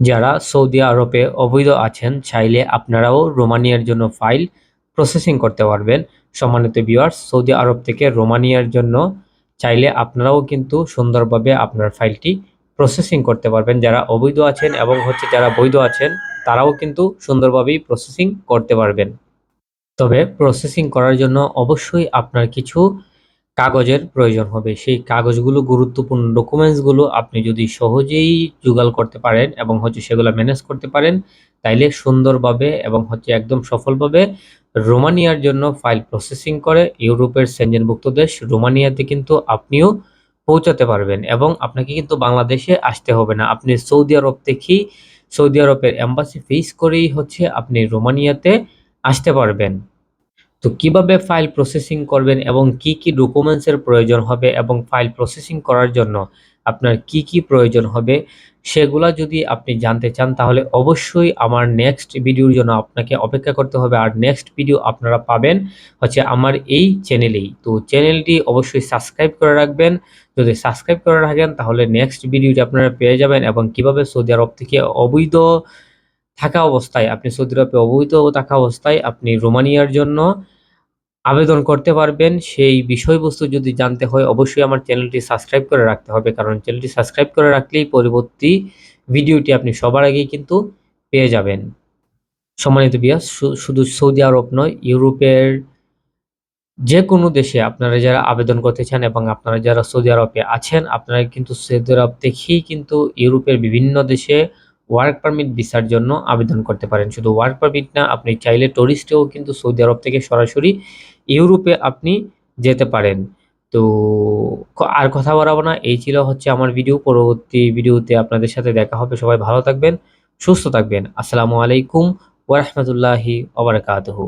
যারা সৌদি আরবে অবৈধ আছেন, চাইলে আপনারাও রোমানিয়ার জন্য ফাইল প্রসেসিং করতে পারবেন। সম্মানিত ভিউয়ার্স, সৌদি আরব থেকে রোমানিয়ার জন্য চাইলে আপনারাও কিন্তু সুন্দরভাবে আপনার ফাইলটি প্রসেসিং করতে পারবেন। যারা অবৈধ আছেন এবং হচ্ছে যারা বৈধ আছেন, তারাও কিন্তু সুন্দরভাবেই প্রসেসিং করতে পারবেন। তবে প্রসেসিং করার জন্য অবশ্যই আপনার কিছু কাগজের প্রয়োজন হবে। সেই কাগজগুলো, গুরুত্বপূর্ণ ডকুমেন্টসগুলো আপনি যদি সহজেই জোগাড় করতে পারেন এবং হচ্ছে সেগুলো ম্যানেজ করতে পারেন, তাইলে সুন্দরভাবে এবং হচ্ছে একদম সফলভাবে রোমানিয়ার জন্য ফাইল প্রসেসিং করে ইউরোপের সেঞ্জনভুক্ত দেশ রোমানিয়াতে কিন্তু আপনিও পৌঁছাতে পারবেন এবং আপনাকে কিন্তু বাংলাদেশে আসতে হবে না। আপনি সৌদি আরব থেকেই, সৌদি আরবের এম্বাসি ফেস করেই হচ্ছে আপনি রোমানিয়াতে আসতে পারবেন। তো কীভাবে ফাইল প্রসেসিং করবেন এবং কি কি ডকুমেন্টসের প্রয়োজন হবে এবং ফাইল প্রসেসিং করার জন্য আপনার কি কি প্রয়োজন হবে, সেগুলা যদি আপনি জানতে চান তাহলে অবশ্যই আমার নেক্সট ভিডিওর জন্য আপনাকে অপেক্ষা করতে হবে। আর নেক্সট ভিডিও আপনারা পাবেন হচ্ছে আমার এই চ্যানেলেই তো চ্যানেলটি অবশ্যই সাবস্ক্রাইব করে রাখবেন। যদি সাবস্ক্রাইব করে রাখেন তাহলে নেক্সট ভিডিওটি আপনারা পেয়ে যাবেন এবং কীভাবে সৌদি আরব থেকে অবৈধ থাকা অবস্থায়, আপনি সৌদি আরবে অবহিত থাকা অবস্থায় আপনি রোমানিয়ার জন্য আবেদন করতে পারবেন। সেই বিষয়বস্তু যদি জানতে হয়, অবশ্যই আমার চ্যানেলটি সাবস্ক্রাইব করে রাখতে হবে। কারণ চ্যানেলটি সাবস্ক্রাইব করে রাখলেই পরবর্তী ভিডিওটি আপনি সবার আগেই কিন্তু পেয়ে যাবেন। সম্মানিত বিয়াস শুধু সৌদি আরব নয়, ইউরোপের যে কোনো দেশে আপনারা যারা আবেদন করতে চান এবং আপনারা যারা সৌদি আরবে আছেন, আপনারা কিন্তু সৌদি আরব থেকেই কিন্তু ইউরোপের বিভিন্ন দেশে ওয়ার্ক পারমিট ভিসার জন্য আবেদন করতে পারেন। শুধু ওয়ার্ক পারমিট না, আপনি চাইলে টুরিস্টেও কিন্তু সৌদি আরব থেকে সরাসরি ইউরোপে আপনি যেতে পারেন। তো আর কথা বাড়াবো না, এই ছিল হচ্ছে আমার ভিডিও পরবর্তী ভিডিওতে আপনাদের সাথে দেখা হবে। সবাই ভালো থাকবেন, সুস্থ থাকবেন। আসসালামু আলাইকুম ওরহমতুল্লাহি ওবরাকাতহু